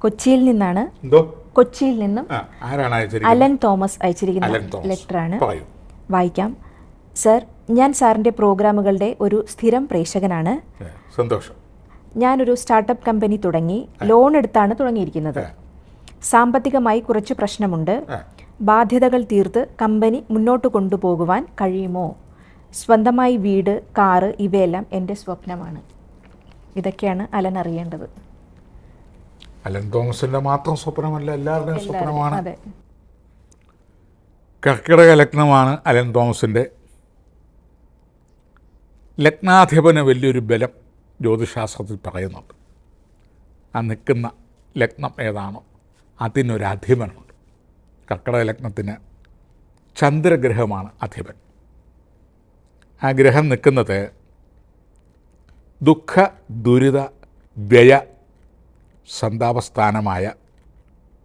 കൊച്ചിയിൽ നിന്നാണ് കൊച്ചിയിൽ നിന്നും അലൻ തോമസ് അയച്ചിരിക്കുന്ന ലെറ്റർ ആണ് ലെറ്ററാണ്. വായിക്കാം. സർ ഞാൻ സാറിന്റെ പ്രോഗ്രാമുകളുടെ ഒരു സ്ഥിരം പ്രേക്ഷകനാണ്. സന്തോഷം. ഞാനൊരു സ്റ്റാർട്ടപ്പ് കമ്പനി തുടങ്ങി ലോൺ എടുത്താണ് തുടങ്ങിയിരിക്കുന്നത്. സാമ്പത്തികമായി കുറച്ച് പ്രശ്നമുണ്ട്. ബാധ്യതകൾ തീർത്ത് കമ്പനി മുന്നോട്ട് കൊണ്ടുപോകുവാൻ കഴിയുമോ? സ്വന്തമായി വീട് കാറ് ഇവയെല്ലാം എന്റെ സ്വപ്നമാണ്. ഇതൊക്കെയാണ് അലൻ അറിയേണ്ടത്. അലൻ തോമസിന്റെ മാത്രം സ്വപ്നമല്ല എല്ലാവരുടെയും സ്വപ്നമാണ്. കർക്കിടക ലഗ്നമാണ് അലൻ തോമസിന്റെ ലഗ്നാധിപന് വലിയൊരു ബലം ജ്യോതിശാസ്ത്രത്തിൽ പറയുന്നുണ്ട്. ആ നിൽക്കുന്ന ലഗ്നം ഏതാണോ അതിനൊരു അധിപനുണ്ട്. കർക്കിടക ലഗ്നത്തിന് ചന്ദ്രഗ്രഹമാണ് അധിപൻ. ആ ഗ്രഹം നിൽക്കുന്നത് ദുഃഖ ദുരിത വ്യയ സന്താപസ്ഥാനമായ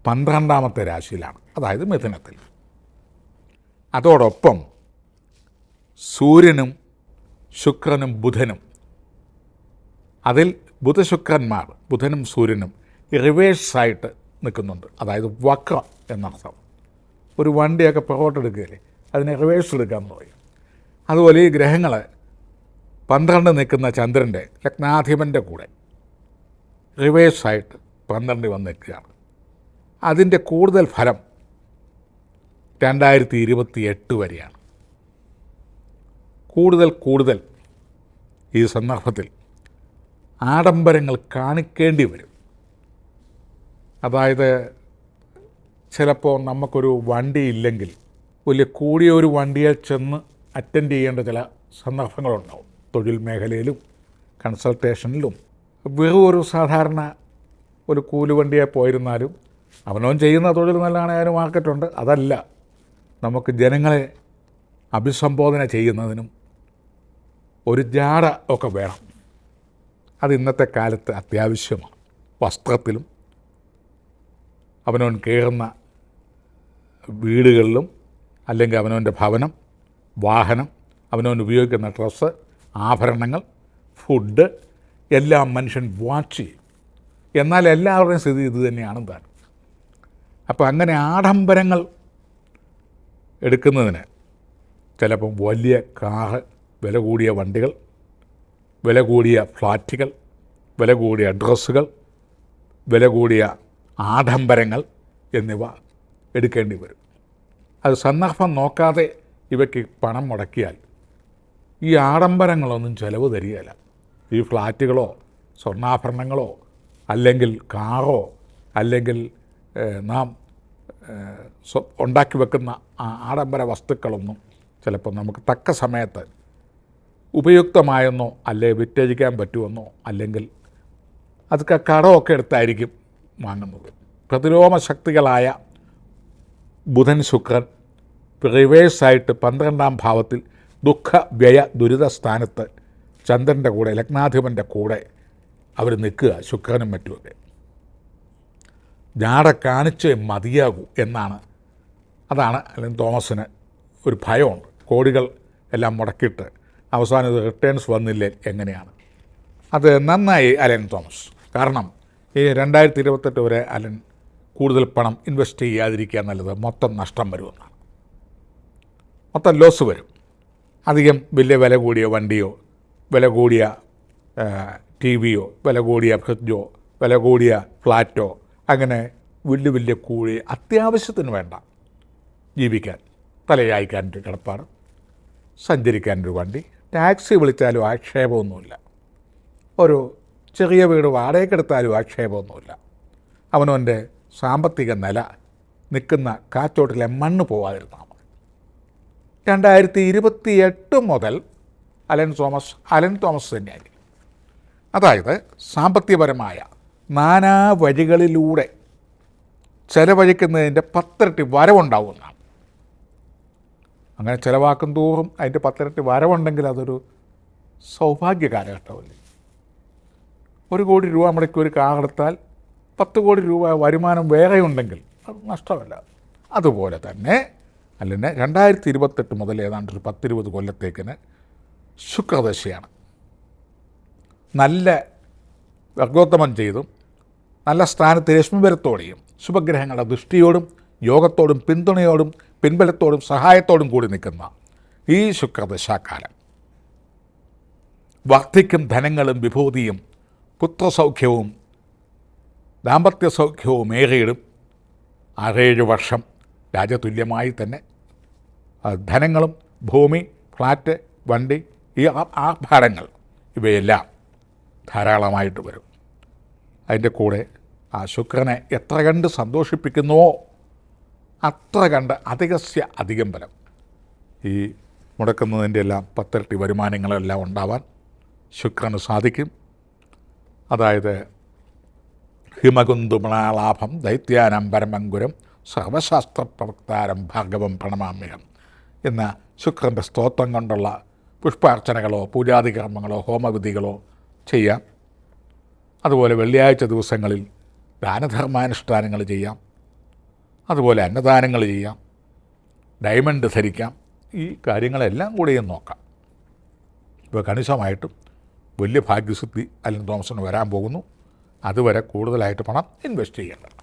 പന്ത്രണ്ടാമത്തെ രാശിയിലാണ് അതായത് മിഥുനത്തിൽ. അതോടൊപ്പം സൂര്യനും ശുക്രനും ബുധനും. അതിൽ ബുധശുക്രന്മാർ ബുധനും സൂര്യനും റിവേഴ്സായിട്ട് നിൽക്കുന്നുണ്ട്. അതായത് വക്രം എന്നർത്ഥം ഒരു വണ്ടിയൊക്കെ പുറകോട്ടെടുക്കുകയല്ലേ അതിനെ റിവേഴ്സ് എടുക്കാമെന്ന് പറയും. അതുപോലെ ഈ ഗ്രഹങ്ങൾ പന്ത്രണ്ട് നിൽക്കുന്ന ചന്ദ്രന്റെ ലഗ്നാധിപന്റെ കൂടെ റിവേഴ്സായിട്ട് പന്ത്രണ്ട് വന്ന് നിൽക്കുകയാണ് അതിന്റെ കൂടുതൽ ഫലം രണ്ടായിരത്തി ഇരുപത്തി എട്ട് വരെയാണ്. കൂടുതൽ കൂടുതൽ ഈ സന്ദർഭത്തിൽ ആഡംബരങ്ങൾ കാണിക്കേണ്ടി വരും. അതായത് ചിലപ്പോൾ നമുക്കൊരു വണ്ടി ഇല്ലെങ്കിൽ വലിയ കൂടിയ ഒരു വണ്ടിയിൽ ചെന്ന് അറ്റൻഡ് ചെയ്യേണ്ട ചില സന്ദർഭങ്ങളുണ്ടാവും. തൊഴിൽ മേഖലയിലും കൺസൾട്ടേഷനിലും വെറും ഒരു സാധാരണ ഒരു കൂലുവണ്ടിയെ പോയിരുന്നാലും അവനവൻ ചെയ്യുന്ന തൊഴിൽ നല്ലതാണ് അതിന് മാർക്കറ്റുണ്ട് അതല്ല നമുക്ക് ജനങ്ങളെ അഭിസംബോധന ചെയ്യുന്നതിനും ഒരു ജാട ഒക്കെ വേണം. അത് ഇന്നത്തെ കാലത്ത് അത്യാവശ്യമാണ്. വസ്ത്രത്തിലും അവനവൻ കയറുന്ന വീടുകളിലും അല്ലെങ്കിൽ അവനവന്റെ ഭവനം വാഹനം അവനവൻ ഉപയോഗിക്കുന്ന ഡ്രസ്സ് ആഭരണങ്ങൾ ഫുഡ് എല്ലാം മനുഷ്യൻ വാച്ച് ചെയ്യും. എന്നാൽ എല്ലാവരുടെയും സ്ഥിതി ഇത് തന്നെയാണ് താൻ. അപ്പോൾ അങ്ങനെ ആഡംബരങ്ങൾ എടുക്കുന്നതിന് ചിലപ്പം വലിയ കാർ വില കൂടിയ വണ്ടികൾ വില കൂടിയ ഫ്ലാറ്റുകൾ വില കൂടിയ ഡ്രസ്സുകൾ വില കൂടിയ ആഡംബരങ്ങൾ എന്നിവ എടുക്കേണ്ടി വരും. അത് സന്ദർഭം നോക്കാതെ ഇവയ്ക്ക് പണം മുടക്കിയാൽ ഈ ആഡംബരങ്ങളൊന്നും ചിലവ് തരികയില്ല. ഈ ഫ്ലാറ്റുകളോ സ്വർണാഭരണങ്ങളോ അല്ലെങ്കിൽ കാറോ അല്ലെങ്കിൽ നാം ഉണ്ടാക്കി വെക്കുന്ന ആഡംബര വസ്തുക്കളൊന്നും ചിലപ്പോൾ നമുക്ക് തക്ക സമയത്ത് ഉപയുക്തമായെന്നോ അല്ലെ വിറ്റഴിക്കാൻ പറ്റുമെന്നോ അല്ലെങ്കിൽ അതൊക്കെ കടമൊക്കെ എടുത്തായിരിക്കും വാങ്ങുന്നത്. പ്രതിലോമ ശക്തികളായ ബുധൻ ശുക്രൻ റിവേഴ്സായിട്ട് പന്ത്രണ്ടാം ഭാവത്തിൽ ദുഃഖ വ്യയ ദുരിത സ്ഥാനത്ത് ചന്ദ്രന്റെ കൂടെ ലഗ്നാധിപന്റെ കൂടെ അവർ നിൽക്കുക ശുക്രനും മറ്റുമൊക്കെ ഞാടെ കാണിച്ച് മതിയാകൂ എന്നാണ്. അതാണ് അല്ലെങ്കിൽ തോമസിന് ഒരു ഭയമുണ്ട്. കോടികൾ എല്ലാം മുടക്കിയിട്ട് അവസാനം ഇത് റിട്ടേൺസ് വന്നില്ലേ എങ്ങനെയാണ്? അത് നന്നായി അലൻ തോമസ്. കാരണം ഈ രണ്ടായിരത്തി ഇരുപത്തെട്ട് വരെ അലൻ കൂടുതൽ പണം ഇൻവെസ്റ്റ് ചെയ്യാതിരിക്കുക എന്നുള്ളത് മൊത്തം നഷ്ടം വരുമെന്നാണ് മൊത്തം ലോസ് വരും. അധികം വലിയ വില കൂടിയ വണ്ടിയോ വില കൂടിയ ടി വിയോ വില കൂടിയ ഫ്രിഡ്ജോ വില കൂടിയ ഫ്ലാറ്റോ അങ്ങനെ വലിയ വലിയ കൂടി അത്യാവശ്യത്തിന് വേണ്ട. ജീവിക്കാൻ തലയായിക്കാൻ തലയായിക്കാനൊരു സഞ്ചരിക്കാൻ ഒരു വണ്ടി ടാക്സി വിളിച്ചാലും ആക്ഷേപമൊന്നുമില്ല. ഒരു ചെറിയ വീട് വാടകയ്ക്കെടുത്താലും ആക്ഷേപമൊന്നുമില്ല. അവനവന്റെ സാമ്പത്തിക നില നിൽക്കുന്ന കാറ്റോട്ടിലെ മണ്ണ് പോവാതിരുന്നാൽ മതി. രണ്ടായിരത്തി ഇരുപത്തി എട്ട് മുതൽ അലൻ തോമസ് അലൻ തോമസ് തന്നെയായിരിക്കും. അതായത് സാമ്പത്തികപരമായ നാനാ വഴികളിലൂടെ ചെലവഴിക്കുന്നതിന്റെ പത്തിരട്ടി വരവുണ്ടാവുന്നതാണ്. അങ്ങനെ ചിലവാക്കും തോറും അതിന്റെ പത്തിരട്ടി വരവുണ്ടെങ്കിൽ അതൊരു സൗഭാഗ്യ കാലഘട്ടമല്ലേ ഒരു കോടി രൂപ മുടക്കി ഒരു കാറെടുത്താൽ പത്ത് കോടി രൂപ വരുമാനം വേറെ ഉണ്ടെങ്കിൽ അത് നഷ്ടമല്ല. അതുപോലെ തന്നെ അല്ലെങ്കിൽ രണ്ടായിരത്തി ഇരുപത്തെട്ട് മുതൽ ഏതാണ്ട് ഒരു പത്തിരുപത് കൊല്ലത്തേക്കിന് ശുക്രദശയാണ്. നല്ല വർഗോത്തമം ചെയ്തും നല്ല സ്ഥാനത്ത് രശ്മിബലത്തോടെയും ശുഭഗ്രഹങ്ങളുടെ ദൃഷ്ടിയോടും യോഗത്തോടും പിന്തുണയോടും പിൻബലത്തോടും സഹായത്തോടും കൂടി നിൽക്കുന്ന ഈ ശുക്രദശാകാലം. വർദ്ധിക്കും ധനങ്ങളും വിഭൂതിയും പുത്രസൗഖ്യവും ദാമ്പത്യ സൗഖ്യവും ഏറിയിടും. ആറേഴ് വർഷം രാജതുല്യമായി തന്നെ. ധനങ്ങളും ഭൂമി ഫ്ലാറ്റ് വണ്ടി ഈ ആ- ആർഭാടങ്ങൾ ഇവയെല്ലാം ധാരാളമായിട്ട് വരും. അതിന്റെ കൂടെ ആ ശുക്രനെ എത്ര കണ്ട് സന്തോഷിപ്പിക്കുന്നുവോ അത്ര കണ്ട് അധികസ്യ അധികം ബലം ഈ മുടക്കുന്നതിന്റെ എല്ലാം പത്തിരട്ടി വരുമാനങ്ങളെല്ലാം ഉണ്ടാവാൻ ശുക്രന് സാധിക്കും. അതായത് ഹിമകുന്തുമണാലാഭം ദൈത്യാനം പരമങ്കുരം സർവശാസ്ത്രപ്രവക്താരം ഭാഗവം പ്രണമാമ്യം എന്ന ശുക്രന്റെ സ്തോത്രം കൊണ്ടുള്ള പുഷ്പാർച്ചനകളോ പൂജാതികർമ്മങ്ങളോ ഹോമവിധികളോ ചെയ്യാം. അതുപോലെ വെള്ളിയാഴ്ച ദിവസങ്ങളിൽ ദാനധർമാനുഷ്ഠാനങ്ങൾ ചെയ്യാം. അതുപോലെ അന്നദാനങ്ങൾ ചെയ്യാം. ഡയമണ്ട് ധരിക്കാം. ഈ കാര്യങ്ങളെല്ലാം കൂടെയും നോക്കാം. ഇപ്പോൾ കണിശമായിട്ടും വലിയ ഭാഗ്യസിദ്ധി അലൻ തോമസിന് വരാൻ പോകുന്നു. അതുവരെ കൂടുതലായിട്ട് പണം ഇൻവെസ്റ്റ് ചെയ്യേണ്ട